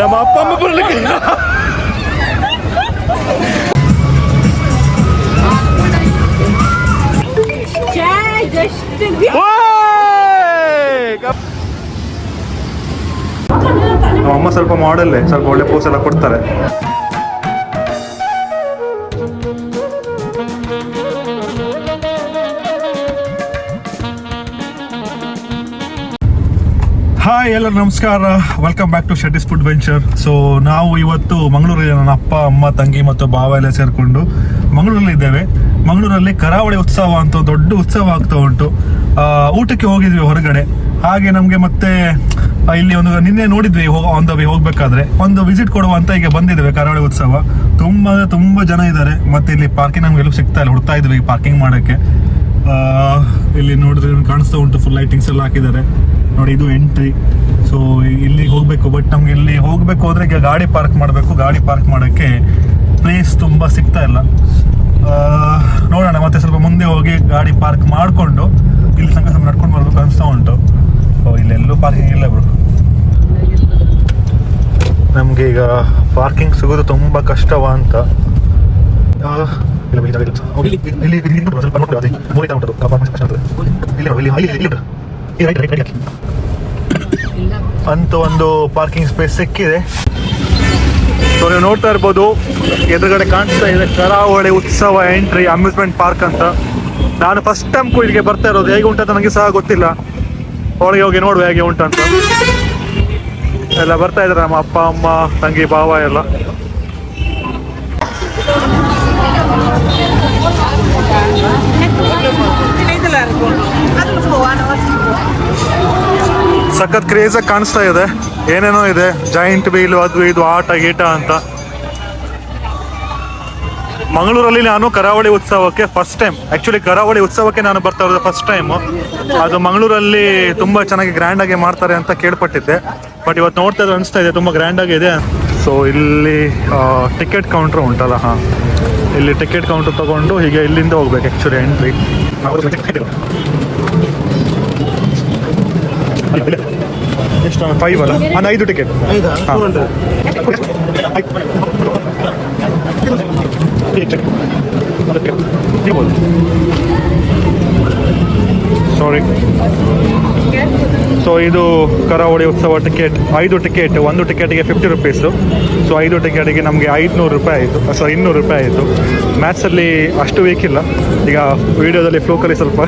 நம்ம அப்பா அம்மா பொருளுக்கு ಅಮ್ಮ ಸ್ವಲ್ಪ ಮಾಡಲ್ಲೇ ಸ್ವಲ್ಪ ಒಳ್ಳೆ ಪೋಸ್ ಎಲ್ಲ ಕೊಡ್ತಾರೆ ಹಾಯ್, ಎಲ್ಲರೂ ನಮಸ್ಕಾರ. Welcome back to Shetty's food venture so ನಾವು ಇವತ್ತು ಮಂಗಳೂರಲ್ಲಿ ನನ್ನ ಅಪ್ಪ, ಅಮ್ಮ, ತಂಗಿ ಮತ್ತು ಭಾವ ಎಲ್ಲ ಸೇರಿಕೊಂಡು ಮಂಗಳೂರಲ್ಲಿ ಇದ್ದೇವೆ. ಮಂಗಳೂರಲ್ಲಿ ಕರಾವಳಿ ಉತ್ಸವ ಅಂತ ದೊಡ್ಡ ಉತ್ಸವ ಆಗ್ತಾ ಉಂಟು. ಊಟಕ್ಕೆ ಹೋಗಿದ್ವಿ ಹೊರಗಡೆ. ಹಾಗೆ ನಮಗೆ ಮತ್ತೆ ಇಲ್ಲಿ ಒಂದು ನಿನ್ನೆ ನೋಡಿದ್ವಿ ಆನ್ ದ ವೇ ಹೋಗ್ಬೇಕಾದ್ರೆ. ಒಂದು ವಿಸಿಟ್ ಕೊಡುವ ಅಂತ ಈಗ ಬಂದಿದ್ದೇವೆ, ಕರಾವಳಿ ಉತ್ಸವ. ತುಂಬಾ ತುಂಬಾ ಜನ ಇದ್ದಾರೆ. ಮತ್ತೆ ಇಲ್ಲಿ ಪಾರ್ಕಿಂಗ್ ನಮ್ಗೆ ಎಲ್ಲೂ ಸಿಗ್ತಾ ಇಲ್ಲ, ಹುಡ್ತಾ ಇದ್ವಿ ಪಾರ್ಕಿಂಗ್ ಮಾಡಕ್ಕೆ. ಇಲ್ಲಿ ನೋಡಿದ್ರೆ ಕಾಣಿಸ್ತಾ ಉಂಟು ಫುಲ್ ಲೈಟಿಂಗ್ಸ್ ಎಲ್ಲ ಹಾಕಿದ್ದಾರೆ. ನೋಡಿ ಇದು ಎಂಟ್ರಿ ಸೊ ಇಲ್ಲಿ ಹೋಗ್ಬೇಕು ಬಟ್ ನಮ್ಗೆ ಇಲ್ಲಿ ಹೋಗ್ಬೇಕು ಹೋದ್ರೆ ಈಗ ಗಾಡಿ ಪಾರ್ಕ್ ಮಾಡಬೇಕು ಗಾಡಿ ಪಾರ್ಕ್ ಮಾಡೋಕ್ಕೆ ಪ್ಲೇಸ್ ತುಂಬಾ ಸಿಗ್ತಾ ಇಲ್ಲ ನೋಡೋಣ ಮತ್ತೆ ಸ್ವಲ್ಪ ಮುಂದೆ ಹೋಗಿ ಗಾಡಿ ಪಾರ್ಕ್ ಮಾಡಿಕೊಂಡು ಇಲ್ಲಿ ತನಕ ಸ್ವಲ್ಪ ನಡ್ಕೊಂಡು ಬರ್ಬೇಕು ಅನಿಸ್ತಾ ಉಂಟು ಓ ಇಲ್ಲೆಲ್ಲೂ ಪಾರ್ಕಿಂಗ್ ಇಲ್ಲ ಬ್ರೋ ನಮಗೆ ಈಗ ಪಾರ್ಕಿಂಗ್ ಸಿಗೋದು ತುಂಬ ಕಷ್ಟವಾ ಅಂತ ಇಲ್ಲಿ ಇಲ್ಲಿ ಇಲ್ಲಿ ಇಲ್ಲಿ ಇಲ್ಲಿ ಇಲ್ಲಿ ಇಲ್ಲಿ- ಇಲ್ಲಿ ಇಲ್ಲಿ ಇಲ್ಲಿ ಇಲ್ಲಿ ಇಲ್ಲಿ ಇಲ್ಲಿ ಇಲ್ಲಿ ಇಲ್ಲಿ ಇಲ್ಲಿ ಇಲ್ಲಿ ಇಲ್ಲಿ ಅಂತ ಒಂದು ಪಾರ್ಕಿಂಗ್ ಸ್ಪೇಸ್ ಸಿಕ್ಕಿದೆ. ಸೊ ನೀವು ನೋಡ್ತಾ ಇರ್ಬೋದು, ಎದುರುಗಡೆ ಕಾಣಿಸ್ತಾ ಇದೆ ಕರಾವಳಿ ಉತ್ಸವ ಎಂಟ್ರಿ ಅಮ್ಯೂಸ್ಮೆಂಟ್ ಪಾರ್ಕ್ ಅಂತ. ನಾನು ಫಸ್ಟ್ ಟೈಮ್ ಇಲ್ಲಿಗೆ ಬರ್ತಾ ಇರೋದು. ಹೇಗೆ ಉಂಟಂತ ನನಗೆ ಸಹ ಗೊತ್ತಿಲ್ಲ. ಒಳಗೆ ಹೋಗಿ ನೋಡುವ ಹೇಗೆ ಉಂಟಂತ ಎಲ್ಲ ಬರ್ತಾ ಇದ್ದಾರೆ ನಮ್ಮ ಅಪ್ಪ, ಅಮ್ಮ, ತಂಗಿ, ಭಾವ ಎಲ್ಲ. ಸಖತ್ ಕ್ರೇಜ್ ಆಗಿ ಕಾಣಿಸ್ತಾ ಇದೆ. ಏನೇನೋ ಇದೆ? ಜಾಯಿಂಟ್ ವೀಲು ಅದು ಇದು, ಆಟ, ಗೀಟ ಅಂತ. ಮಂಗಳೂರಲ್ಲಿ ನಾನು ಕರಾವಳಿ ಉತ್ಸವಕ್ಕೆ ಫಸ್ಟ್ ಟೈಮ್ ಆಕ್ಚುಲಿ ಕರಾವಳಿ ಉತ್ಸವಕ್ಕೆ ನಾನು ಬರ್ತಾ ಇರೋದು ಫಸ್ಟ್ ಟೈಮ್ ಅದು ಮಂಗಳೂರಲ್ಲಿ ತುಂಬಾ ಚೆನ್ನಾಗಿ ಗ್ರ್ಯಾಂಡ್ ಆಗಿ ಮಾಡ್ತಾರೆ ಅಂತ ಕೇಳ್ಪಟ್ಟಿದ್ದೆ. ಬಟ್ ಇವತ್ತು ನೋಡ್ತಾ ಇದ್ರೆ ಅನಿಸ್ತಾ ಇದೆ, ತುಂಬಾ ಗ್ರ್ಯಾಂಡ್ ಆಗಿದೆ ಸೊ ಇಲ್ಲಿ ಟಿಕೆಟ್ ಕೌಂಟರ್ ಉಂಟಲ್ಲ, ಹಾ. ಇಲ್ಲಿ ಟಿಕೆಟ್ ಕೌಂಟರ್ ತಗೊಂಡು ಹೀಗೆ ಇಲ್ಲಿಂದ ಹೋಗ್ಬೇಕು ಆಕ್ಚುಲಿ ಎಂಟ್ರಿ ಫೈವ್ ಅಲ್ಲ? ಒಂದು ಐದು ಟಿಕೆಟ್ ಸಾರಿ ಸೊ ಇದು ಕರಾವಳಿ ಉತ್ಸವ ಟಿಕೆಟ್ ಐದು ಟಿಕೆಟ್ ಒಂದು ಟಿಕೆಟಿಗೆ ಫಿಫ್ಟಿ ರುಪೀಸು ಸೊ ಐದು ಟಿಕೆಟಿಗೆ ನಮಗೆ ಐದುನೂರು ರೂಪಾಯಿ ಆಯಿತು. ಸೊ ಇನ್ನೂರು ರೂಪಾಯಿ ಆಯಿತು. ಮ್ಯಾಥ್ಸಲ್ಲಿ ಅಷ್ಟು ವೀಕ್ ಇಲ್ಲ. ಈಗ ವಿಡಿಯೋದಲ್ಲಿ ಫ್ಲೋಕಲ್ಲಿ ಸ್ವಲ್ಪ.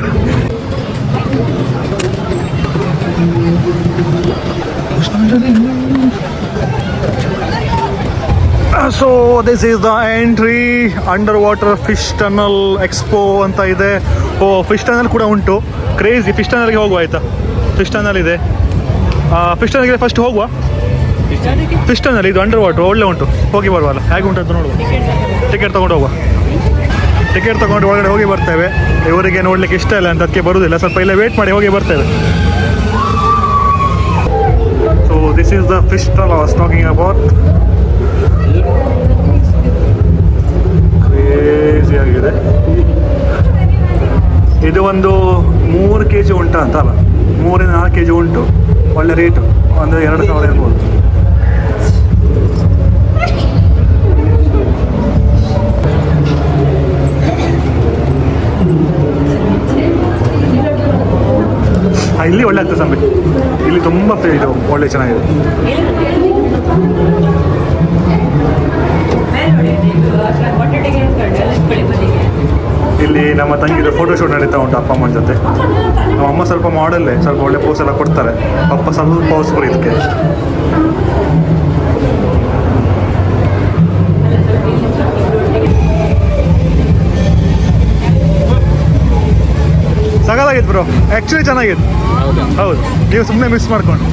So this is the entry under water fish tunnel expo ಅಂತ ಇದೆ. ಓ ಫಿಶ್ ಟನಲ್ ಕೂಡ ಉಂಟು. ಕ್ರೇಜಿ ಫಿಶ್ ಟನಲ್ಗೆ ಹೋಗುವ ಆಯ್ತಾ? ಫಿಶ್ ಟನಲ್ ಇದೆ. ಫಿಶ್ ಟನಲ್ಗೆ ಫಸ್ಟ್ ಹೋಗುವ? ಫಿಶ್ ಟನಲ್ ಇದು ಅಂಡರ್ ವಾಟರ್ ಒಳ್ಳೆ ಉಂಟು. ಹೋಗಿ ಬರುವಲ್ಲ. ಹೇಗೆ ಉಂಟು ಅಂತ ನೋಡುವ. ಟಿಕೆಟ್ ತಗೊಂಡು ಹೋಗುವ. ಟಿಕೆಟ್ ತಗೊಂಡು ಒಳಗಡೆ ಹೋಗಿ ಬರ್ತೇವೆ. ಇವರಿಗೆ ನೋಡ್ಲಿಕ್ಕೆ ಇಷ್ಟ ಇಲ್ಲ ಅಂತ ಅದಕ್ಕೆ ಬರುವುದಿಲ್ಲ ಸ್ವಲ್ಪ ಇಲ್ಲೇ ವೇಟ್ ಮಾಡಿ ಹೋಗಿ ಬರ್ತೇವೆ. So is is the fish I was talking about. Crazy ಆಗಿದೆ. ಇದು ಒಂದು ಮೂರು ಕೆ ಜಿ ಉಂಟು ಅಂತ ಅಲ್ಲ ಮೂರಿಂದ ನಾಲ್ಕು ಕೆ ಜಿ ಉಂಟು. ಒಳ್ಳೆ ರೇಟು ಒಂದು ಎರಡು ಸಾವಿರ ಇರ್ಬೋದು. ಇಲ್ಲಿ ಒಳ್ಳೆ ಆಗ್ತದೆ ಸಂಬಿ ಇಲ್ಲಿ ತುಂಬ ಇದು, ಒಳ್ಳೆ ಚೆನ್ನಾಗಿದೆ. ಇಲ್ಲಿ ನಮ್ಮ ತಂಗಿದು ಫೋಟೋ ಶೂಟ್ ನಡೀತಾ ಉಂಟು ಅಪ್ಪ ಅಮ್ಮನ ಜೊತೆ. ನಮ್ಮ ಅಮ್ಮ ಸ್ವಲ್ಪ ಮಾಡಲ್ಲೇ ಸ್ವಲ್ಪ ಒಳ್ಳೆ ಪೋಸ್ ಎಲ್ಲ ಕೊಡ್ತಾರೆ. ಅಪ್ಪ ಸ್ವಲ್ಪ ಪೋಸ್ ಇದಕ್ಕೆ. ಬ್ರೋ ಆ್ಯಕ್ಚುಲಿ ಚೆನ್ನಾಗಿದೆ. ಹೌದು? ನೀವು ಸುಮ್ಮನೆ ಮಿಸ್ ಮಾಡ್ಕೊಂಡು.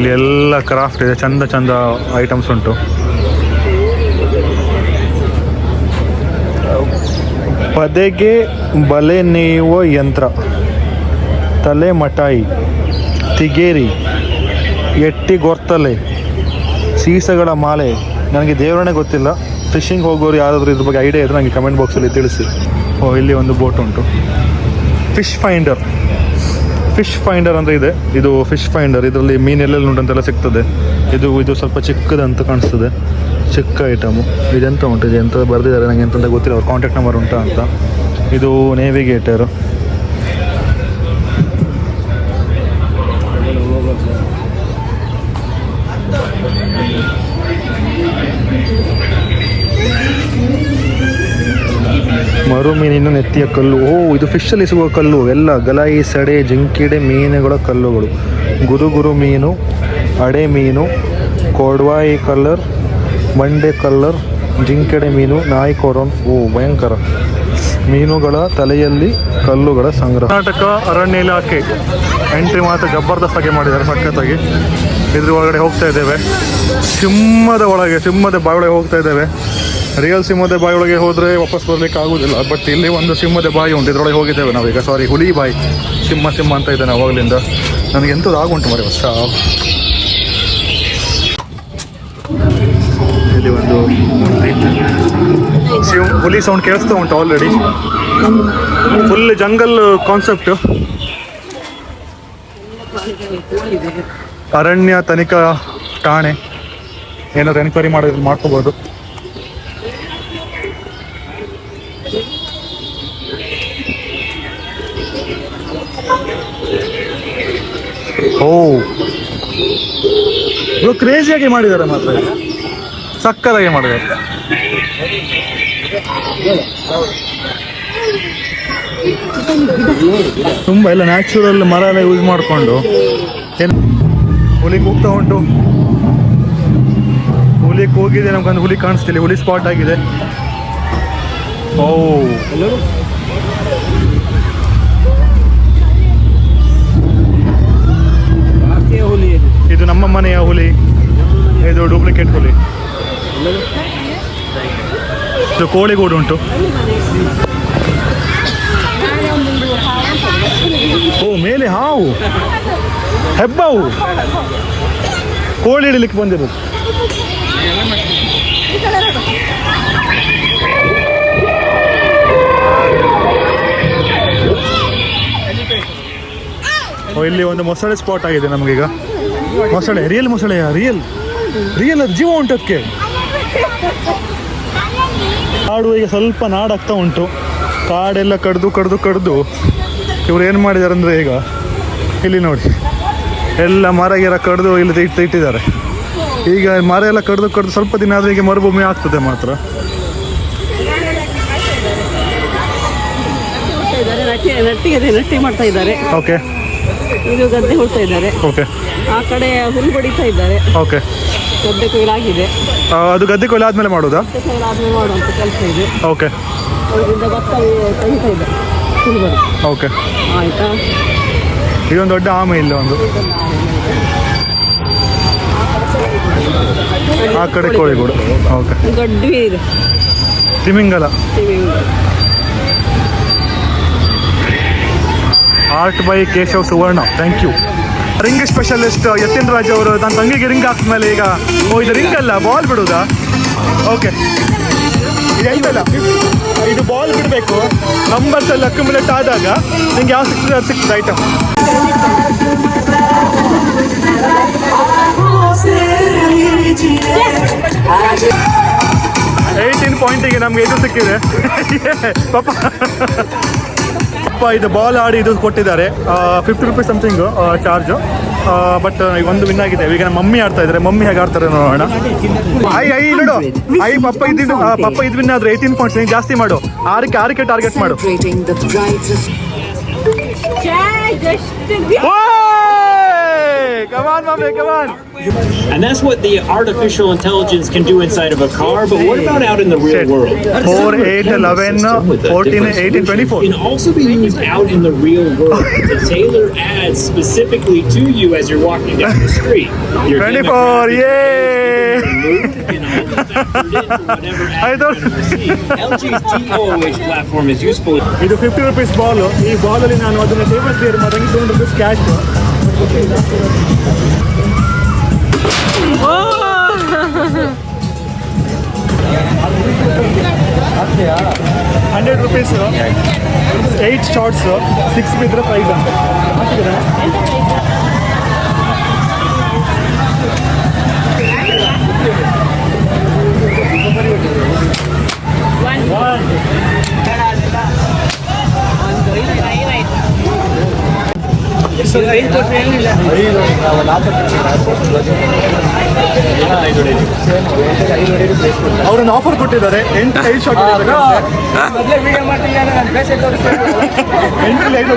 ಇಲ್ಲಿ ಎಲ್ಲ ಕ್ರಾಫ್ಟ್ ಇದೆ, ಚಂದ ಚಂದ ಐಟಮ್ಸ್ ಉಂಟು. ಪದೆಗೆ ಬಲೆ ನೇಯುವ ಯಂತ್ರ ತಲೆ ಮಟಾಯಿ ತಿಗೇರಿ, ಎಟ್ಟಿ ಗೊರ್ತಲೆ, ಸೀಸಗಳ ಮಾಲೆ. ನನಗೆ ದೇವರನ್ನೇ ಗೊತ್ತಿಲ್ಲ. ಫಿಶಿಂಗ್ ಹೋಗೋರು ಯಾರಾದರೂ ಇದ್ರ ಬಗ್ಗೆ ಐಡಿಯಾ ಇದ್ರೆ ನನಗೆ ಕಮೆಂಟ್ ಬಾಕ್ಸಲ್ಲಿ ತಿಳಿಸಿ. ಓ, ಇಲ್ಲಿ ಒಂದು ಬೋಟ್ ಉಂಟು. ಫಿಶ್ ಫೈಂಡರ್ ಫಿಶ್ ಫೈಂಡರ್ ಅಂತ ಇದೆ. ಇದು ಫಿಶ್ ಫೈಂಡರ್. ಇದರಲ್ಲಿ ಮೀನು ಎಲ್ಲೆಲ್ಲಿ ಉಂಟು ಅಂತೆಲ್ಲ ಸಿಗ್ತದೆ. ಇದು ಇದು ಸ್ವಲ್ಪ ಚಿಕ್ಕದಂತ ಕಾಣಿಸ್ತದೆ. ಚಿಕ್ಕ ಐಟಮು ಇದೆಂತ ಉಂಟು? ಇದು ಎಂತ ಬರೆದಿದ್ದಾರೆ? ನನಗೆ ಎಂತ ಗೊತ್ತಿಲ್ಲ. ಅವ್ರ ಕಾಂಟ್ಯಾಕ್ಟ್ ನಂಬರ್ ಉಂಟಾ ಅಂತ. ಇದು ನೇವಿಗೇಟರ್ ನೆತ್ತಿಯ ಕಲ್ಲು. ಓ, ಇದು ಫಿಶಲ್ಲಿ ಸಿಗುವ ಕಲ್ಲು. ಎಲ್ಲ ಗಲಾಯಿ, ಸಡೆ, ಜಿಂಕಿಡೆ, ಮೀನುಗಳ ಕಲ್ಲುಗಳು. ಗುರು ಗುರು ಮೀನು, ಅಡೆ ಮೀನು, ಕೊಡ್ವಾಯಿ ಕಲ್ಲರ್, ಮಂಡೆ ಕಲ್ಲರ್, ಜಿಂಕೆಡೆ ಮೀನು, ನಾಯಿ ಕೊರೋನ್. ಓ, ಭಯಂಕರ. ಮೀನುಗಳ ತಲೆಯಲ್ಲಿ ಕಲ್ಲುಗಳ ಸಂಗ್ರಹ. ಕರ್ನಾಟಕ ಅರಣ್ಯ ಇಲಾಖೆ ಎಂಟ್ರಿ ಮಾತ್ರ ಜಬರ್ದಸ್ತಾಗಿ ಮಾಡಿದ್ದಾರೆ ಸಖತ್ತಾಗಿ. ಇದ್ರ ಒಳಗಡೆ ಹೋಗ್ತಾ ಇದ್ದೇವೆ. ಸಿಂಹದ ಒಳಗೆ, ಸಿಂಹದ ಬಾಯೊಳಗೆ ಹೋಗ್ತಾ ಇದ್ದೇವೆ. ರಿಯಲ್ ಸಿಂಹದ ಬಾಯಿ ಒಳಗೆ ಹೋದರೆ ವಾಪಸ್ ಬರಲಿಕ್ಕೆ ಆಗುದಿಲ್ಲ ಬಟ್ ಇಲ್ಲಿ ಒಂದು ಸಿಂಹದ ಬಾಯಿ ಉಂಟು. ಇದ್ರೊಳಗೆ ಹೋಗಿದ್ದೇವೆ ನಾವೀಗ ಸಾರಿ ಹುಲಿ ಬಾಯಿ. ಸಿಂಹ ಸಿಂಹ ಅಂತ ಇದ್ದಾನೆ ಅವಾಗಲಿಂದ. ನನಗೆ ಎಂಥದ್ದು ಆಗುಂಟು ಮರಿ ಹೊಸ ಇಲ್ಲಿ ಒಂದು ಸಿಂಹ, ಹುಲಿ ಸೌಂಡ್ ಕೇಳಿಸ್ತಾ ಉಂಟು ಆಲ್ರೆಡಿ ಫುಲ್ ಜಂಗಲ್ ಕಾನ್ಸೆಪ್ಟ್ ಅರಣ್ಯ ತನಿಖಾ ಠಾಣೆ. ಏನಾದ್ರು ಎನ್ಕ್ವೈರಿ ಮಾಡೋದು ಮಾಡ್ಕೋಬೋದು. ಓ. ಇವರು ಕ್ರೇಜಿಯಾಗಿ ಮಾಡಿದ್ದಾರೆ ಮಾತ್ರ. ಸಕ್ಕದಾಗಿ ಮಾಡಿದ್ದಾರೆ. ತುಂಬ ಎಲ್ಲ ನ್ಯಾಚುರಲ್ ಮರ ಎಲ್ಲ ಯೂಸ್ ಮಾಡಿಕೊಂಡು. ಏನು ಹುಲಿ ಕೂಗ್ತಾ ಉಂಟು. ಹುಲಿ ಕೂಗಿದೆ ನಮ್ಗೊಂದು ಹುಲಿ ಕಾಣಿಸ್ತಿಲ್ಲ. ಹುಲಿ ಸ್ಪಾಟ್ ಆಗಿದೆ. ಓ. ಇದು ನಮ್ಮ ಮನೆಯ ಹುಲಿ. ಇದು ಡೂಪ್ಲಿಕೇಟ್ ಹುಲಿ. ಇದು ಕೋಳಿಗೂಡು ಉಂಟು. ಓ, ಮೇಲೆ ಹಾವು. ಹೆಬ್ಬಾವು. ಕೋಳಿ ಹಿಡಿಲಿಕ್ಕೆ ಬಂದಿರೋದು. ಇಲ್ಲಿ ಒಂದು ಮೊಸಳೆ ಸ್ಪಾಟ್ ಆಗಿದೆ ನಮಗೀಗ. ಮೊಸಳೆ ರಿಯಲ್ ಮೊಸಳೆ ರಿಯಲ್ ರಿಯಲ್ ಅದು ಜೀವ ಉಂಟು ಅದಕ್ಕೆ ಕಾಡು ಈಗ ಸ್ವಲ್ಪ ನಾಡಾಗ್ತಾ ಉಂಟು. ಕಾಡೆಲ್ಲ ಕಡ್ದು ಕಡ್ದು ಕಡ್ದು. ಇವ್ರು ಏನು ಮಾಡಿದ್ದಾರೆ ಅಂದರೆ ಈಗ ಇಲ್ಲಿ ನೋಡಿ. ಎಲ್ಲ ಮರ ಗಿರ ಕಡ್ದು ಇಲ್ಲಿ ಇಟ್ಟು ಇಟ್ಟಿದ್ದಾರೆ. ಈಗ ಮರ ಎಲ್ಲ ಕಡ್ದು ಕಡ್ದು ಸ್ವಲ್ಪ ದಿನ ಆದರೆ ಈಗ ಮರುಭೂಮಿ ಆಗ್ತದೆ ಮಾತ್ರ. ಮಾಡ್ತಾ ಇದ್ದಾರೆ. ಓಕೆ ಇದು ಗದ್ದೆ ಹುಡ್ತಾ ಇದ್ದಾರೆ. ಓಕೆ ಆ ಕಡೆ ಹುಲ್ಲು ಬಡಿತಾ ಇದ್ದಾರೆ. ಓಕೆ ಗದ್ದೆ ಕೊಯ್ಲಾಗಿದೆ. ಅದು ಗದ್ದೆ ಕೊಯ್ಲು ಆದಮೇಲೆ ಮಾಡೋದಾ? ಗದ್ದೆ ಕೊಯ್ಲು ಆದ್ಮೇಲೆ ಮಾಡುವಂತ ಕೆಲಸ ಇದೆ ಓಕೆ ಅವರಿಂದ ಭತ್ತ ತೆಗಿತಾ ಇದ್ದಾರೆ ಹುಲ್ಲು ಬಡಿ ಓಕೆ ಆಯ್ತಾ? ಇದೊಂದು ದೊಡ್ಡ ಆಮೆ ಇಲ್ಲ ಒಂದು. ಆ ಕಡೆ ಕೋಳಿಗೂಡು. ಓಕೆ ದೊಡ್ಡ ಇದೆ. ತಿಮಿಂಗಲ. TV art by Keshav Suvarna. Thank you ring specialist Yatin Raj ಅವರು ನನ್ನ ತಂಗಿಗೆ ರಿಂಗ್ ಹಾಕಿದ್ಮೇಲೆ ಈಗ ಓ ಇದು ರಿಂಗ್ ಅಲ್ಲ ಬಾಲ್ ಬಿಡೋದಾ? ಓಕೆ ಇದೆಲ್ಲ ಇದು ಬಾಲ್ ಬಿಡಬೇಕು. ನಂಬರ್ಸ್ ಎಲ್ಲ ಅಕ್ಯುಮುಲೇಟ್ ಆದಾಗ ನಿಂಗೆ ಯಾವ ಸಿಕ್ತದೆ ಅದು ಸಿಕ್ತದೆ ಐಟಮ್ ಏಯ್ಟೀನ್ ಪಾಯಿಂಟಿಗೆ ನಮಗೆ ಇದು ಸಿಕ್ಕಿದೆ. ಪಾಪ. ಪಾಪ ಇದು ಬಾಲ್ ಆಡಿ ಇದು ಕೊಟ್ಟಿದ್ದಾರೆ. Fifty rupees something charge but ಈಗ ಒಂದು ವಿನ್ ಆಗಿದೆ. ಈಗ ನಮ್ಮ ಮಮ್ಮಿ ಆಡ್ತಾ ಇದ್ದಾರೆ. ಮಮ್ಮಿ ಹೇಗೆ ಆಡ್ತಾರೆ ನೋಡೋಣ. ಐ ಐ ನೋಡು ಐ ಪಪ್ಪ ಇದ್ದಿದ್ದು ಪಪ್ಪ ಇದು ವಿನ್ ಆದ್ರೆ ಏಯ್ಟೀನ್ ಪಾಯಿಂಟ್ಸ್ ನೀನು ಜಾಸ್ತಿ ಮಾಡು. ಆರಕ್ಕೆ ಆರಕ್ಕೆ ಟಾರ್ಗೆಟ್ ಮಾಡು. celebrating the brightest Jai just ಓಯ್! ಕಮಾನ್ ಮಾಮಿ come on And that's what the artificial intelligence can do inside of a car. But what about out in the real world? Four, eight, 11, System with a 14, different 18, 24. solution Can also be used out in the real world to tailor ads specifically to you as you're walking down the street. Your 24, demographic yay! mood can all be factored into whatever I ad don't- you receive. LG's TOOH platform is useful. ಇದು fifty rupees ball ಈ ಬಾಲಲ್ಲಿ ನಾನು ಅದನ್ನ table clear ಮಾಡಿ two hundred rupees cash Hundred rupees eight shots six ಬಿದ್ದರೆ prize ಅಂತ ಹಾಕಿದ್ದೀರಾ ಅವ್ರನ್ನ ಆಫರ್ ಕೊಟ್ಟಿದ್ದಾರೆ. ಎಂಟು ಐದು ಶಾಟ್ ಐದು.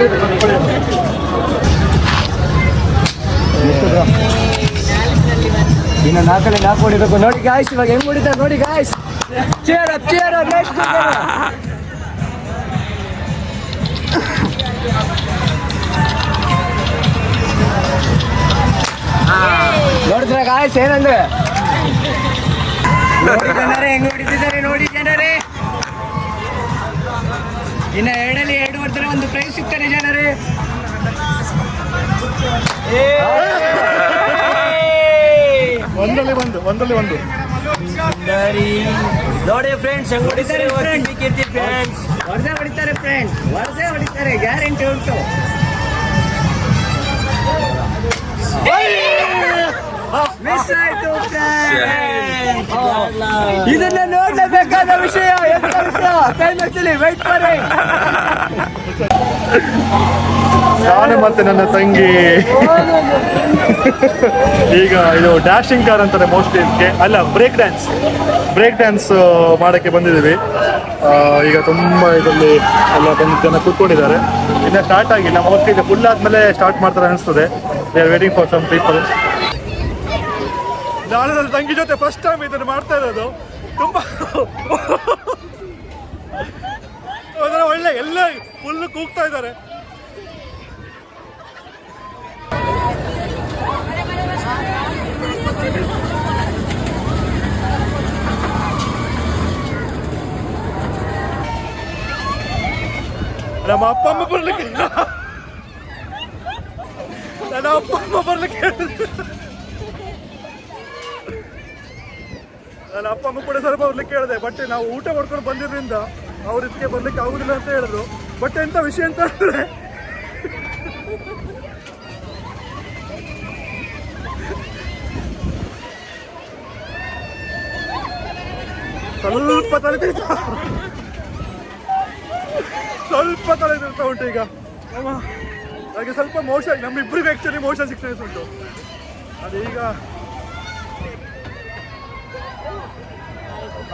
ಇನ್ನು ನಾಲ್ಕಲ್ಲಿ ನಾಲ್ಕು ಹೊಡಿಬೇಕು ನೋಡಿ ಗಾಯ್ಸ್ ಇವಾಗ ಹೆಂಗ್ ಹೊಡಿತಾರೆ ನೋಡಿ guys chair chair next guys ಏನಂದ್ರೆ? ನೋಡಿ ಜನರೇ ಹೆಂಗ್ ಹೊಡಿತಿದ್ದಾರೆ ನೋಡಿ ಜನರೇ. ಇನ್ನ ಎರಡಲ್ಲಿ ಎರಡು ಹೊಡೆದ್ರೆ ಒಂದು ಪ್ರೈಸ್ ಸಿಗ್ತಾರೆ ಜನರೇ. ಒಂದಲ್ಲಿ ಒಂದು ಒಂದಲ್ಲಿ ಒಂದು. ನೋಡಿ ಫ್ರೆಂಡ್ಸ್ ಹೆಂಗ್ ಹೊಡಿತಾರೆ ಕೀರ್ತಿ ಫ್ರೆಂಡ್ಸ್ ಹೊಡೆದೇ ಹೊಡಿತಾರೆ ಫ್ರೆಂಡ್ಸ್ ಹೊಡೆದೇ ಹೊಡಿತಾರೆ ಗ್ಯಾರಂಟಿ ಉಂಟು. ಇದನ್ನ ನೋಡ್ಲೇಬೇಕಾದ ವಿಷಯ ಎಂತ ವಿಷಯ? ಕೈಮಚ್ಚಲಿ ವೈಟ್ ಮಾಡಿ ನಾನು ಮತ್ತೆ ನನ್ನ ತಂಗಿ. ಈಗ ಇದು ಡ್ಯಾಶಿಂಗ್ ಕಾರ್ ಅಂತಾರೆ ಮೋಸ್ಟ್ಲಿ ಇದಕ್ಕೆ. ಅಲ್ಲ ಬ್ರೇಕ್ ಡ್ಯಾನ್ಸ್ ಬ್ರೇಕ್ ಡ್ಯಾನ್ಸ್ ಮಾಡೋಕ್ಕೆ ಬಂದಿದ್ದೀವಿ. ಈಗ ತುಂಬ ಇದರಲ್ಲಿ ಎಲ್ಲ ಬಂದು ಜನ ಕೂತ್ಕೊಂಡಿದ್ದಾರೆ. ಇನ್ನು ಸ್ಟಾರ್ಟ್ ಆಗಿಲ್ಲ. ಮೋಸ್ಟ್ಲಿ ಇದು ಫುಲ್ ಆದಮೇಲೆ ಸ್ಟಾರ್ಟ್ ಮಾಡ್ತಾರೆ ಅನಿಸ್ತದೆ. We are waiting for some people ನಾನು ತಂಗಿ ಜೊತೆ ಫಸ್ಟ್ ಟೈಮ್ ಇದನ್ನು ಮಾಡ್ತಾ ಇರೋದು. ತುಂಬ ಒಳ್ಳೆ ಎಲ್ಲ ಫುಲ್ ಕೂಗ್ತಾ ಇದ್ದಾರೆ. ನಮ್ಮ ಅಪ್ಪ ಅಮ್ಮ ಬರ್ಲಿಕ್ಕೆ ನನ್ನ ಅಪ್ಪ ಅಮ್ಮ ಬರ್ಲಿಕ್ಕೆ ನನ್ನ ಅಪ್ಪ ಅಮ್ಮ ಕೂಡ ಸ್ವಲ್ಪ ಬರ್ಲಿಕ್ಕೆ ಹೇಳಿದೆ ಬಟ್ ನಾವು ಊಟ ಮಾಡ್ಕೊಂಡು ಬಂದಿದ್ರಿಂದ ಅವ್ರ ಇದಕ್ಕೆ ಬರ್ಲಿಕ್ಕೆ ಆಗುದಿಲ್ಲ ಅಂತ ಹೇಳಿದ್ರು. ಬಟ್ ಎಂತ ವಿಷಯ ಅಂತ ಅಂದ್ರೆ ಸ್ವಲ್ಪ ತಲೆ ಸ್ವಲ್ಪ ತಲೆ ತಿರ್ತಾ ಉಂಟು ಈಗ. ಹಾಗೆ ಸ್ವಲ್ಪ ಮೋಷನ್ ನಮ್ಮಿಬ್ಬರಿಗೂ ಆ್ಯಕ್ಚುಲಿ ಮೋಷನ್ ಸಿಕ್ಸ್ನೆಸ್ ಉಂಟು. ಅದೀಗ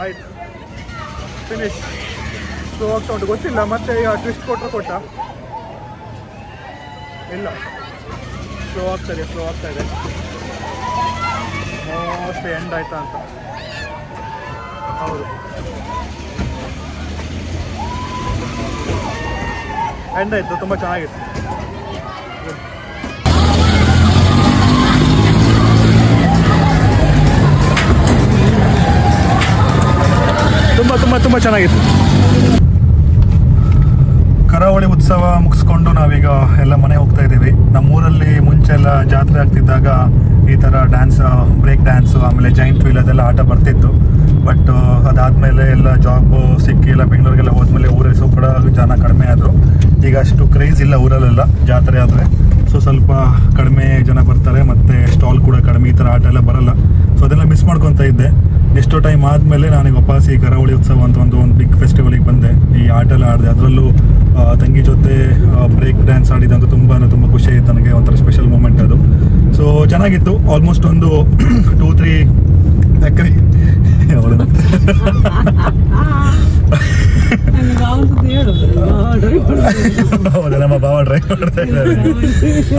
ಆಯ್ತು. ಫಿನಿಶ್ ಸ್ಲೋ ಆಗ್ತಾ ಉಂಟು. ಗೊತ್ತಿಲ್ಲ, ಮತ್ತೆ ಟ್ವಿಸ್ಟ್ ಕೊಟ್ಟರೆ ಕೊಟ್ಟ? ಇಲ್ಲ. ಸ್ಲೋ ಆಗ್ತಾ ಇದೆ ಸ್ಲೋ ಆಗ್ತಾ ಇದೆ. ಮೋಸ್ಟ್ ಎಂಡ್ ಆಯ್ತಾ ಅಂತ. ಹೌದು. ಎಂಡ್ ಆಯಿತು, ತುಂಬ ಚೆನ್ನಾಗಿತ್ತು. ತುಂಬ ತುಂಬ ಚೆನ್ನಾಗಿತ್ತು. ಕರಾವಳಿ ಉತ್ಸವ ಮುಗಿಸ್ಕೊಂಡು ನಾವೀಗ ಎಲ್ಲ ಮನೆ ಹೋಗ್ತಾ ಇದ್ದೀವಿ. ನಮ್ಮೂರಲ್ಲಿ ಮುಂಚೆ ಎಲ್ಲ ಜಾತ್ರೆ ಆಗ್ತಿದ್ದಾಗ ಈ ಥರ ಡ್ಯಾನ್ಸ್ ಬ್ರೇಕ್ ಡ್ಯಾನ್ಸು ಆಮೇಲೆ ಜೈಂಟ್ ವೀಲ್ ಅದೆಲ್ಲ ಆಟ ಬರ್ತಿತ್ತು. ಬಟ್ ಅದಾದಮೇಲೆ ಎಲ್ಲ ಜಾಬು ಸಿಕ್ಕಿ ಎಲ್ಲ ಬೆಂಗಳೂರಿಗೆಲ್ಲ ಹೋದ್ಮೇಲೆ ಊರಲ್ಲಿ ಸೊ ಕೂಡ ಜನ ಕಡಿಮೆ ಆದರು. ಈಗ ಅಷ್ಟು ಕ್ರೇಜ್ ಇಲ್ಲ ಊರಲ್ಲೆಲ್ಲ ಜಾತ್ರೆ ಆದರೆ. ಸೊ ಸ್ವಲ್ಪ ಕಡಿಮೆ ಜನ ಬರ್ತಾರೆ, ಮತ್ತು ಸ್ಟಾಲ್ ಕೂಡ ಕಡಿಮೆ, ಈ ಥರ ಆಟ ಎಲ್ಲ ಬರಲ್ಲ. ಸೊ ಅದೆಲ್ಲ ಮಿಸ್ ಮಾಡ್ಕೊತಾ ಇದ್ದೆ. ಎಷ್ಟೋ ಟೈಮ್ ಆದಮೇಲೆ ನಾನೀಗ ವಾಪಸ್ ಈ ಕರಾವಳಿ ಉತ್ಸವ ಅಂತ ಒಂದು ಒಂದು ಬಿಗ್ ಫೆಸ್ಟಿವಲಿಗೆ ಬಂದೆ. ಈ ಆಟ ಎಲ್ಲ ಆಡಿದೆ. ಅದರಲ್ಲೂ ತಂಗಿ ಜೊತೆ ಬ್ರೇಕ್ ಡ್ಯಾನ್ಸ್ ಆಡಿದಂತ ತುಂಬ, ಅಂದರೆ ತುಂಬ ಖುಷಿ ಆಯಿತು ನನಗೆ. ಒಂಥರ ಸ್ಪೆಷಲ್ ಮೂಮೆಂಟ್ ಅದು. ಸೊ ಚೆನ್ನಾಗಿತ್ತು. ಆಲ್ಮೋಸ್ಟ್ ಒಂದು ಟೂ ತ್ರೀ ಎಕರೆ ಹೌದಾ ನಮ್ಮ ಭಾವ ಡ್ರೈವ್ ಮಾಡ್ತಾ ಇದ್ದಾರೆ.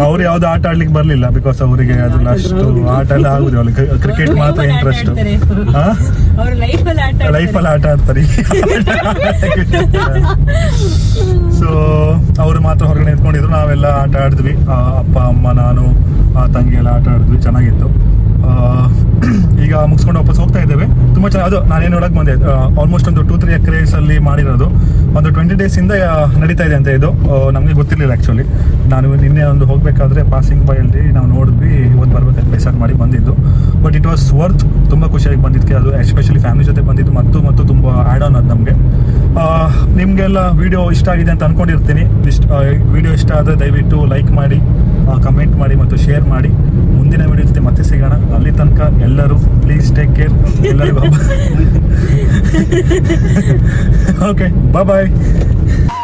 ಅವ್ರು ಯಾವ್ದು ಆಟ ಆಡ್ಲಿಕ್ಕೆ ಬರ್ಲಿಲ್ಲ ಬಿಕಾಸ್ ಅವರಿಗೆ ಅದನ್ನ ಅಷ್ಟು ಆಟ ಎಲ್ಲ ಆಗುದು ಅವ್ರಿಗೆ ಕ್ರಿಕೆಟ್ ಮಾತ್ರ ಇಂಟ್ರೆಸ್ಟ್ ಲೈಫ್ ಲೈಫಲ್ಲಿ ಆಟ ಆಡ್ತಾರೆ. ಸೊ ಅವ್ರು ಮಾತ್ರ ಹೊರಗಡೆ ನಿಂತ್ಕೊಂಡಿದ್ರು. ನಾವೆಲ್ಲ ಆಟ ಆಡಿದ್ವಿ. ಆ, ಅಪ್ಪ ಅಮ್ಮ ನಾನು ಆ, ತಂಗಿ ಎಲ್ಲ ಆಟ ಆಡಿದ್ವಿ. ಚೆನ್ನಾಗಿತ್ತು. ಈಗ ಮುಗಿಸ್ಕೊಂಡು ವಾಪಸ್ ಹೋಗ್ತಾ ಇದ್ದೇವೆ. ತುಂಬ ಚೆನ್ನಾಗಿ ಅದು ನಾನು ಏನು ಹೇಳಕ್ ಬಂದೆ. ಆಲ್ಮೋಸ್ಟ್ ಒಂದು ಟೂ ತ್ರೀ ಎಕ್ರೇಸ್ ಅಲ್ಲಿ ಮಾಡಿರೋದು. ಒಂದು ಟ್ವೆಂಟಿ ಡೇಸ್ ಇಂದ ಆ, ನಡೀತಾ ಇದೆ ಅಂತ ಇದು. ನಮಗೆ ಗೊತ್ತಿರಲಿಲ್ಲ ಆ್ಯಕ್ಚುಲಿ ನಾನು ನಿನ್ನೆ ಒಂದು ಹೋಗಬೇಕಾದ್ರೆ ಪಾಸಿಂಗ್ ಬೈ ಅಲ್ಲಿ ನಾವು ನೋಡಿದ್ವಿ ಇವತ್ತು ಬರ್ಬೇಕಂತ ಡಿಸೈಡ್ ಮಾಡಿ ಬಂದಿದ್ದು. ಬಟ್ ಇಟ್ ವಾಸ್ ವರ್ತ್ ತುಂಬ ಖುಷಿಯಾಗಿ ಬಂದಿದ್ದಕ್ಕೆ ಅದು ಎಸ್ಪೆಷಲಿ ಫ್ಯಾಮಿಲಿ ಜೊತೆ ಬಂದಿದ್ದು ಮತ್ತು ಮತ್ತು ತುಂಬ ಆ್ಯಡ್ ಆನ್ ಅದು ನಮಗೆ. ನಿಮಗೆಲ್ಲ ವಿಡಿಯೋ ಇಷ್ಟ ಆಗಿದೆ ಅಂತ ಅನ್ಕೊಂಡಿರ್ತೀನಿ. ಇಷ್ಟ ವಿಡಿಯೋ ಇಷ್ಟ ಆದರೆ ದಯವಿಟ್ಟು ಲೈಕ್ ಮಾಡಿ ಕಮೆಂಟ್ ಮಾಡಿ ಮತ್ತು ಶೇರ್ ಮಾಡಿ. ಮುಂದಿನ ವಿಡಿಯೋ ಜೊತೆ ಮತ್ತೆ ಸಿಗೋಣ. ಅಲ್ಲಿ ತನಕ ಎಲ್ಲರೂ ಪ್ಲೀಸ್ ಟೇಕ್ ಕೇರ್ ಎಲ್ಲರಿಗೂ ಓಕೆ ಬಾಯ್